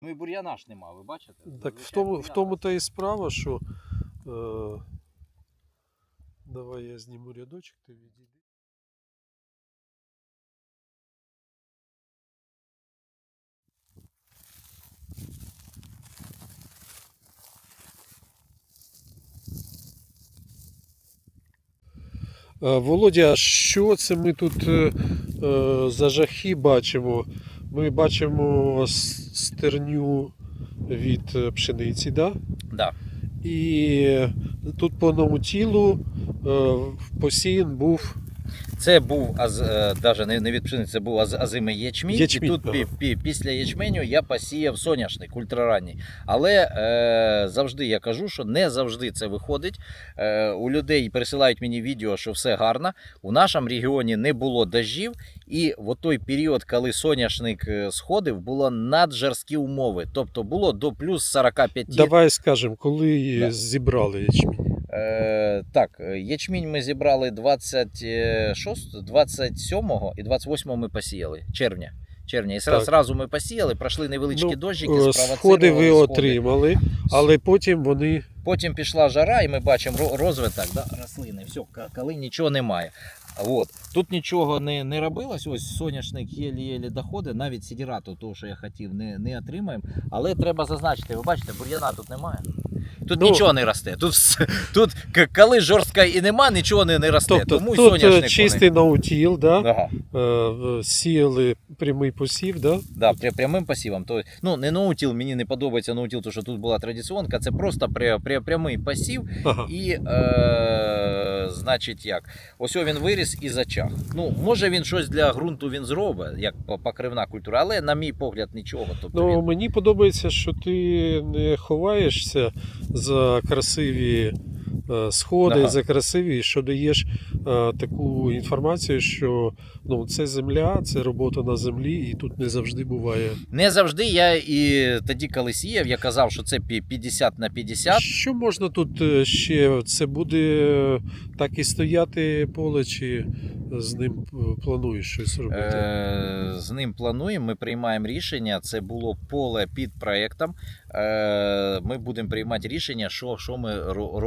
Ну і бур'яна ж нема, ви бачите? Так в тому, в тому та і справа, що. Е, давай я зніму рядочок, ти відійди. Е, Володя, що це ми тут е, е, за жахи бачимо? Ми бачимо стерню від е, пшениці, да? Да. і тут по одному тілу е, посіян був Це був аз, е, даже не, не від пшениці, це був аз, азимий ячмінь. Ячмінь, і тут пі, пі, після ячменю я посіяв соняшник ультраранній. Але е, завжди я кажу, що не завжди це виходить. Е, у людей присилають мені відео, що все гарно. У нашому регіоні не було дождів, і в той період, коли соняшник е, сходив, було наджорсткі умови. Тобто було до плюс 45 Давай скажемо, коли Да. зібрали ячмінь. Е, так, ячмінь ми зібрали 26, 27 і 28 ми посіяли. Червня. Червня. І Так. зразу ми посіяли, пройшли невеличкі Ну, дощики, е, Сходи ви сходи. отримали, але потім вони. Потім пішла жара, і ми бачимо розвиток да, рослини. Все, коли нічого немає. От. Тут нічого не, не робилось. Ось соняшник єлі-єлі доходить, навіть сідірату, того, що я хотів, не, не отримаємо. Але треба зазначити, ви бачите, бур'яна тут немає. Тут Ну, нічого не росте. Тут, тут коли жорстка і нема, нічого не, не росте. Тобто Тому тут е, соняшник. чистий наутіл, да? Ага. е, сіяли прямий посів, да? Да, при, прямим посівом. То, ну, не наутіл, мені не подобається наутіл, тому що тут була традиціонка, це просто пря- при, прямий посів. Ага. І, е, значить, як? Ось він виріс і зачах. Ну, може він щось для ґрунту він зробить, як покривна культура, але, на мій погляд, нічого. Тобто Ну, він... мені подобається, що ти не ховаєшся за красиві сходи, Ага. за красиві, що даєш е, таку інформацію, що ну, це земля, це робота на землі, і тут не завжди буває. Не завжди я і тоді, коли сіяв, я казав, що це пі- 50 на 50. Що можна тут е, ще? Це буде е, так і стояти поле, чи з ним е, плануєш щось робити? Е, з ним плануємо, ми приймаємо рішення. Це було поле під проєктом. Е, ми будемо приймати рішення, що, що ми ро-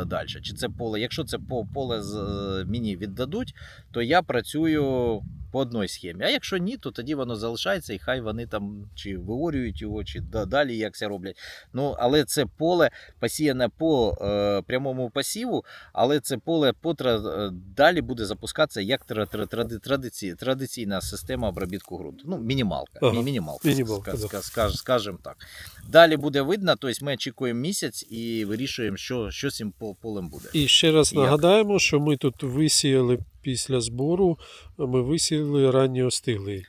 робимо далі. Чи це поле, якщо це по- поле е, мені віддадуть, то я працюю по одній схемі. А якщо ні, то тоді воно залишається, і хай вони там чи виорюють його, чи далі як це роблять. Ну, але це поле посіяне по е, прямому посіву, але це поле по е, далі буде запускатися як тра- тра- тради- традиці- традиційна система обробітку ґрунту. Ну, мінімалка. Ага, Мінімалка, мінімалка, ска- да. скаж- скажемо так. Далі буде видно, тобто ми очікуємо місяць і вирішуємо, що, що з цим пол- полем буде. І ще раз нагадаємо, що ми тут висіяли після збору, ми висіли. Ранньо стиглий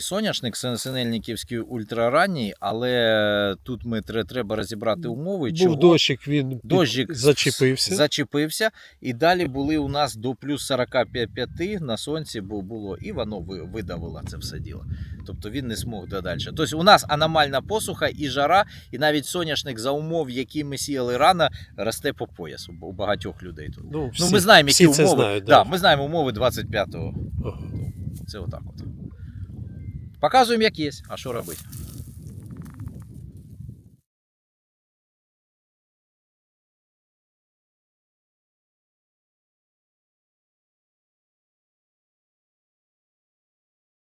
соняшник, син- синельниківський ультраранній, але тут ми тре- треба розібрати умови. Був чого дощик, він Дощик зачепився. зачепився, і далі були у нас до плюс 45 на сонці бу- було, і воно видавило це все діло. Тобто він не змог далі. Тобто у нас аномальна посуха і жара, і навіть соняшник за умов, які ми сіяли рано, росте по пояс у багатьох людей тут. Ну, Ну, ми знаємо, які всі умови. знають, да. да. ми знаємо умови 25-го. Ага. Це отак от. Показуємо, як є, а що робити.